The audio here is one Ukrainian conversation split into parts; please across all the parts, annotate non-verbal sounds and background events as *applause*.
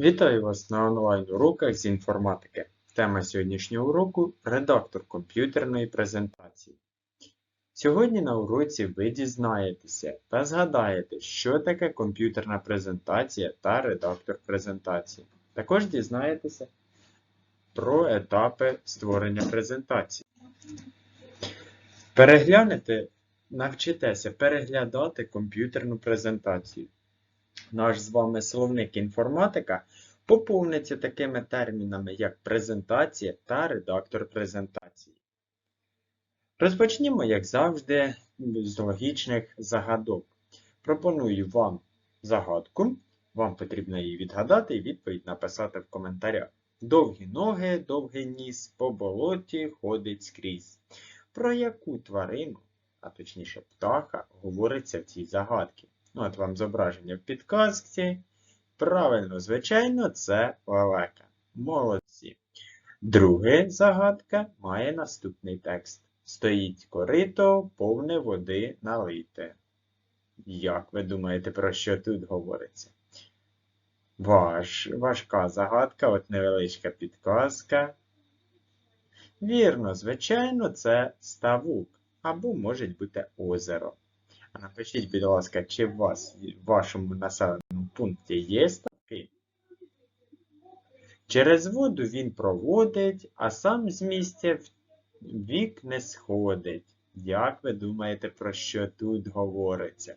Вітаю вас на онлайн-уроках з інформатики. Тема сьогоднішнього уроку редактор комп'ютерної презентації. Сьогодні на уроці ви дізнаєтеся та згадаєте, що таке комп'ютерна презентація та редактор презентації. Також дізнаєтеся про етапи створення презентації. Переглянете, навчитеся переглядати комп'ютерну презентацію. Наш з вами словник інформатика поповниться такими термінами, як презентація та редактор презентації. Розпочнімо, як завжди, з логічних загадок. Пропоную вам загадку. Вам потрібно її відгадати і відповідь написати в коментарях. Довгі ноги, довгий ніс, по болоті ходить скрізь. Про яку тварину, а точніше птаха, говориться в цій загадці? Ну, От вам зображення в підказці. Правильно, звичайно, це лелека. Молодці. Друга загадка має наступний текст. Стоїть корито, повне води налите. Як ви думаєте, про що тут говориться? Важ, важка загадка, от невеличка підказка. Вірно, звичайно, це ставок або може бути озеро. Напишіть, будь ласка, чи у вас в вашому населеному пункті є ставки? Через воду він проводить, а сам з місця в вік не сходить. Як ви думаєте, про що тут говориться?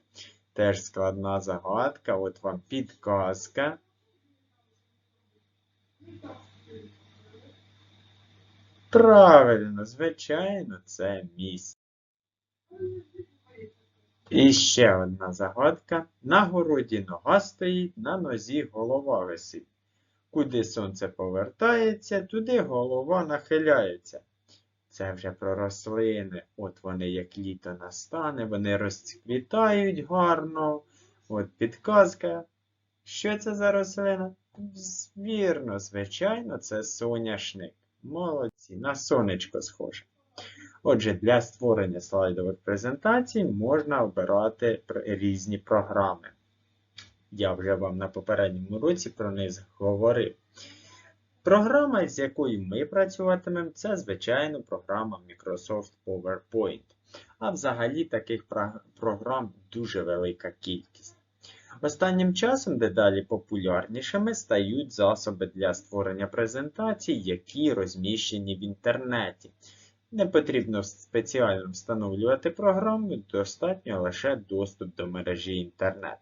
Теж складна загадка, от вам підказка. Правильно, звичайно, це місце. І ще одна загадка. На городі нога стоїть, на нозі голова висить. Куди сонце повертається, туди голова нахиляється. Це вже про рослини. От вони, як літо настане, вони розцвітають гарно. От підказка. Що це за рослина? Вірно, звичайно, це соняшник. Молодці, на сонечко схоже. Отже, для створення слайдових презентацій можна обирати різні програми. Я вже вам на попередньому році про них говорив. Програма, з якою ми працюватимемо, це, звичайно, програма Microsoft PowerPoint. А взагалі таких програм дуже велика кількість. Останнім часом дедалі популярнішими стають засоби для створення презентацій, які розміщені в інтернеті. Не потрібно спеціально встановлювати програму, достатньо лише доступ до мережі інтернет.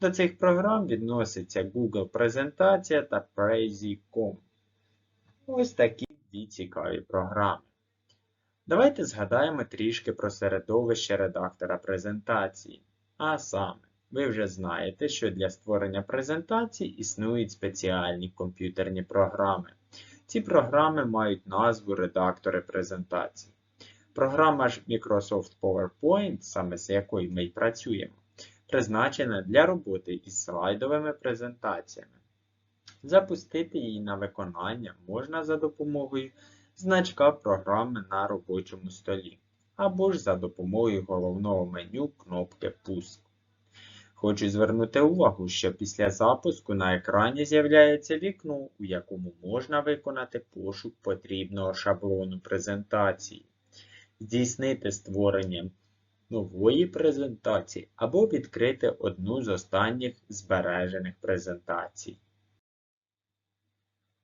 До цих програм відносяться Google Презентація та Prezi.com. Ось такі дві цікаві програми. Давайте згадаємо трішки про середовище редактора презентації. А саме, ви вже знаєте, що для створення презентацій існують спеціальні комп'ютерні програми. Ці програми мають назву редактори презентацій. Програма ж Microsoft PowerPoint, саме з якою ми й працюємо, призначена для роботи із слайдовими презентаціями. Запустити її на виконання можна за допомогою значка програми на робочому столі, або ж за допомогою головного меню кнопки Пуск. Хочу звернути увагу, що після запуску на екрані з'являється вікно, у якому можна виконати пошук потрібного шаблону презентації, здійснити створення нової презентації або відкрити одну з останніх збережених презентацій.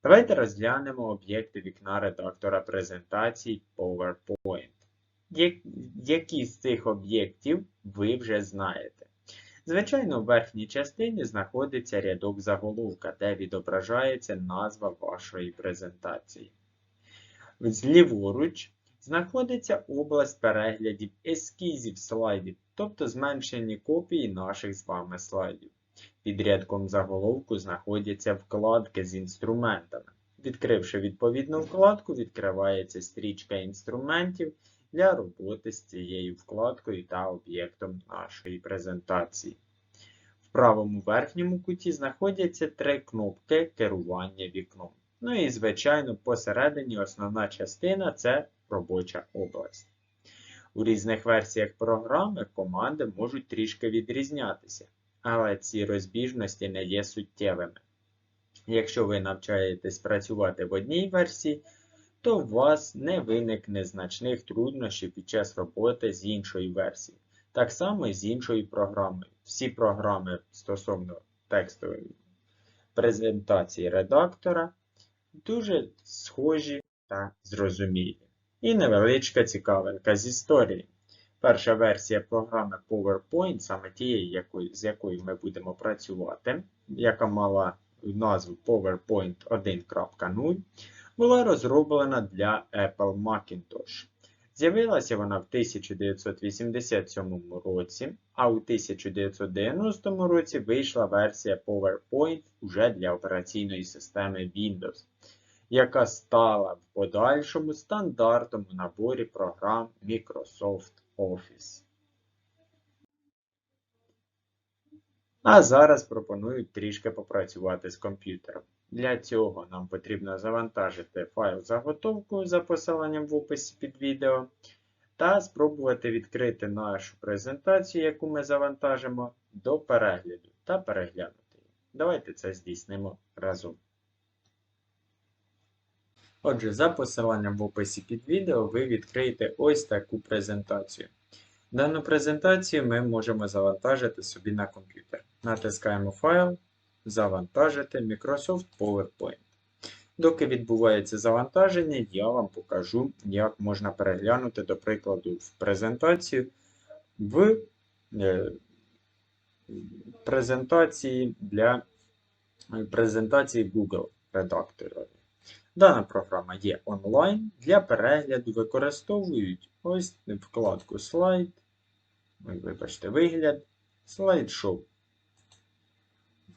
Давайте розглянемо об'єкти вікна редактора презентацій PowerPoint. Які з цих об'єктів ви вже знаєте? Звичайно, в верхній частині знаходиться рядок заголовка, де відображається назва вашої презентації. Зліворуч знаходиться область переглядів ескізів слайдів, тобто зменшені копії наших з вами слайдів. Під рядком заголовку знаходяться вкладки з інструментами. Відкривши відповідну вкладку, відкривається стрічка інструментів для роботи з цією вкладкою та об'єктом нашої презентації. В правому верхньому куті знаходяться три кнопки керування вікном. Ну і, звичайно, посередині основна частина це робоча область. У різних версіях програми команди можуть трішки відрізнятися, але ці розбіжності не є суттєвими. Якщо ви навчаєтесь працювати в одній версії, то у вас не виникне значних труднощів під час роботи з іншою версією. Так само і з іншою програмою. Всі програми стосовно текстової презентації редактора дуже схожі та зрозумілі. І невеличка цікавинка з історії. Перша версія програми PowerPoint, саме тієї, з якою ми будемо працювати, яка мала назву PowerPoint 1.0, була розроблена для Apple Macintosh. З'явилася вона в 1987 році, а у 1990 році вийшла версія PowerPoint уже для операційної системи Windows, яка стала в подальшому стандартом у наборі програм Microsoft Office. А зараз пропоную трішки попрацювати з комп'ютером. Для цього нам потрібно завантажити файл заготовку за посиланням в описі під відео та спробувати відкрити нашу презентацію, яку ми завантажимо, до перегляду та переглянути її. Давайте це здійснимо разом. Отже, за посиланням в описі під відео ви відкриєте ось таку презентацію. Дану презентацію ми можемо завантажити собі на комп'ютер. Натискаємо файл, завантажити Microsoft PowerPoint. Доки відбувається завантаження, я вам покажу, як можна переглянути, до прикладу, в презентацію в е, презентації для е, презентації Google редактора. Дана програма є онлайн. Для перегляду використовують ось вкладку слайд, вибачте, вигляд, слайд-шоу.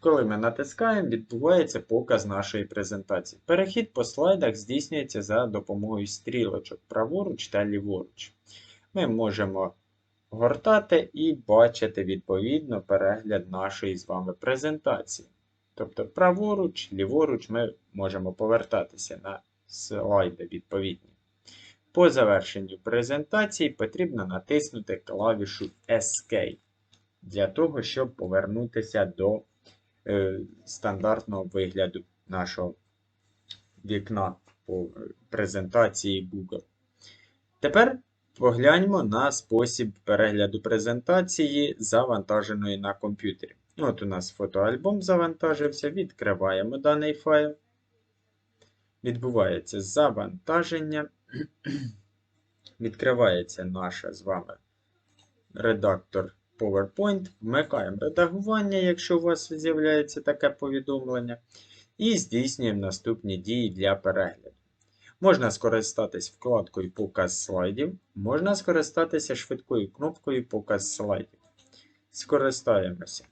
Коли ми натискаємо, відбувається показ нашої презентації. Перехід по слайдах здійснюється за допомогою стрілочок праворуч та ліворуч. Ми можемо гортати і бачити відповідно перегляд нашої з вами презентації. Тобто праворуч, ліворуч ми можемо повертатися на слайди відповідні. По завершенню презентації потрібно натиснути клавішу Escape для того, щоб повернутися до стандартного вигляду нашого вікна по презентації Google. Тепер погляньмо на спосіб перегляду презентації, завантаженої на комп'ютері. От у нас фотоальбом завантажився, відкриваємо даний файл. Відбувається завантаження. *clears throat* Відкривається наш з вами редактор PowerPoint. Вмикаємо редагування, якщо у вас з'являється таке повідомлення. І здійснюємо наступні дії для перегляду. Можна скористатись вкладкою Показ слайдів, можна скористатися швидкою кнопкою Показ слайдів. Скористаємося.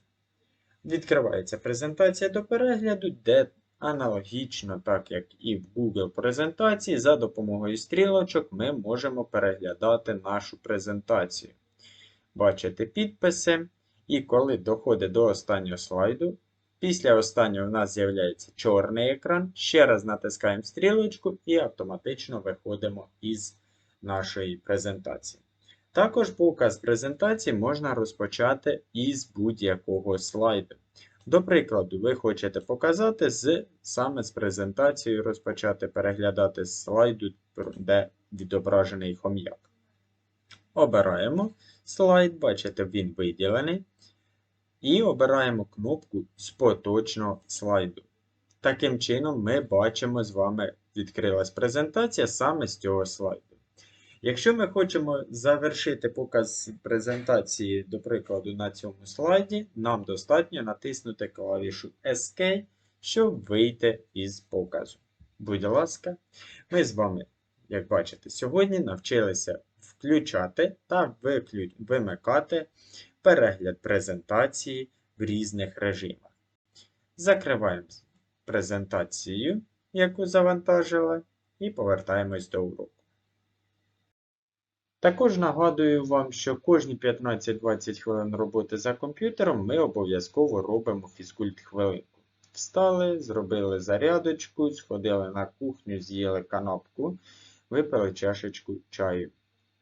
Відкривається презентація до перегляду, де аналогічно, так як і в Google презентації, за допомогою стрілочок ми можемо переглядати нашу презентацію. Бачите підписи. І коли доходить до останнього слайду, після останнього в нас з'являється чорний екран. Ще раз натискаємо стрілочку і автоматично виходимо із нашої презентації. Також показ презентації можна розпочати із будь-якого слайду. До прикладу, ви хочете показати з, саме з презентацією розпочати переглядати слайду, де відображений хом'як. Обираємо слайд, бачите, він виділений. І обираємо кнопку з поточного слайду. Таким чином, ми бачимо з вами, відкрилась презентація саме з цього слайду. Якщо ми хочемо завершити показ презентації, до прикладу, на цьому слайді, нам достатньо натиснути клавішу Escape, щоб вийти із показу. Будь ласка, ми з вами, як бачите, сьогодні навчилися включати та вимикати перегляд презентації в різних режимах. Закриваємо презентацію, яку завантажили, і повертаємось до уроку. Також нагадую вам, що кожні 15-20 хвилин роботи за комп'ютером ми обов'язково робимо фізкульт хвилинку. Встали, зробили зарядочку, сходили на кухню, з'їли канапку, випили чашечку чаю.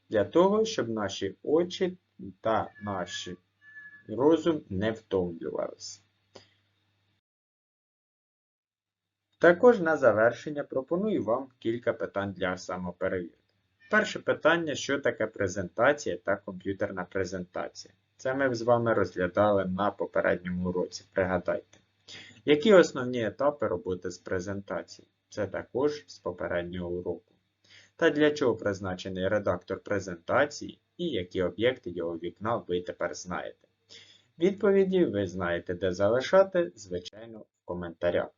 Для того, щоб наші очі та наш розум не втомлювалися. Також на завершення пропоную вам кілька питань для самоперевірки. Перше питання, що таке презентація та комп'ютерна презентація. Це ми з вами розглядали на попередньому уроці, пригадайте. Які основні етапи роботи з презентації? Це також з попереднього уроку. Та для чого призначений редактор презентації і які об'єкти його вікна ви тепер знаєте. Відповіді ви знаєте, де залишати, звичайно, в коментарях.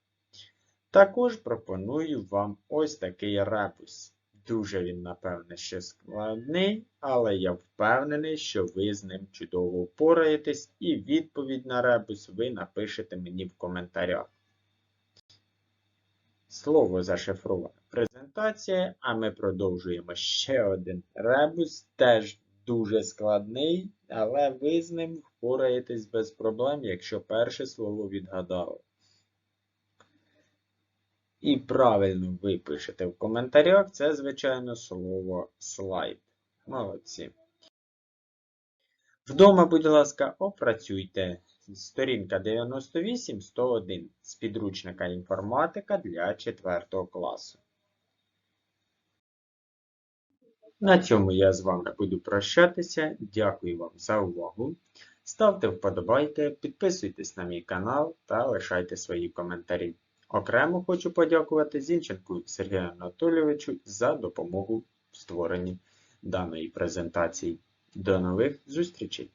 Також пропоную вам ось такий ребус. Дуже він, напевне, ще складний, але я впевнений, що ви з ним чудово впораєтесь, і відповідь на ребус ви напишете мені в коментарях. Слово зашифроване презентація, а ми продовжуємо ще один ребус, теж дуже складний, але ви з ним впораєтесь без проблем, якщо перше слово відгадали. І правильно ви пишете в коментарях, це, звичайно, слово слайд. Молодці. Вдома, будь ласка, опрацюйте сторінка 98-101 з підручника інформатика для 4 класу. На цьому я з вами буду прощатися. Дякую вам за увагу. Ставте вподобайки, підписуйтесь на мій канал та лишайте свої коментарі. Окремо хочу подякувати Зінченку Сергію Анатолійовичу за допомогу в створенні даної презентації. До нових зустрічей!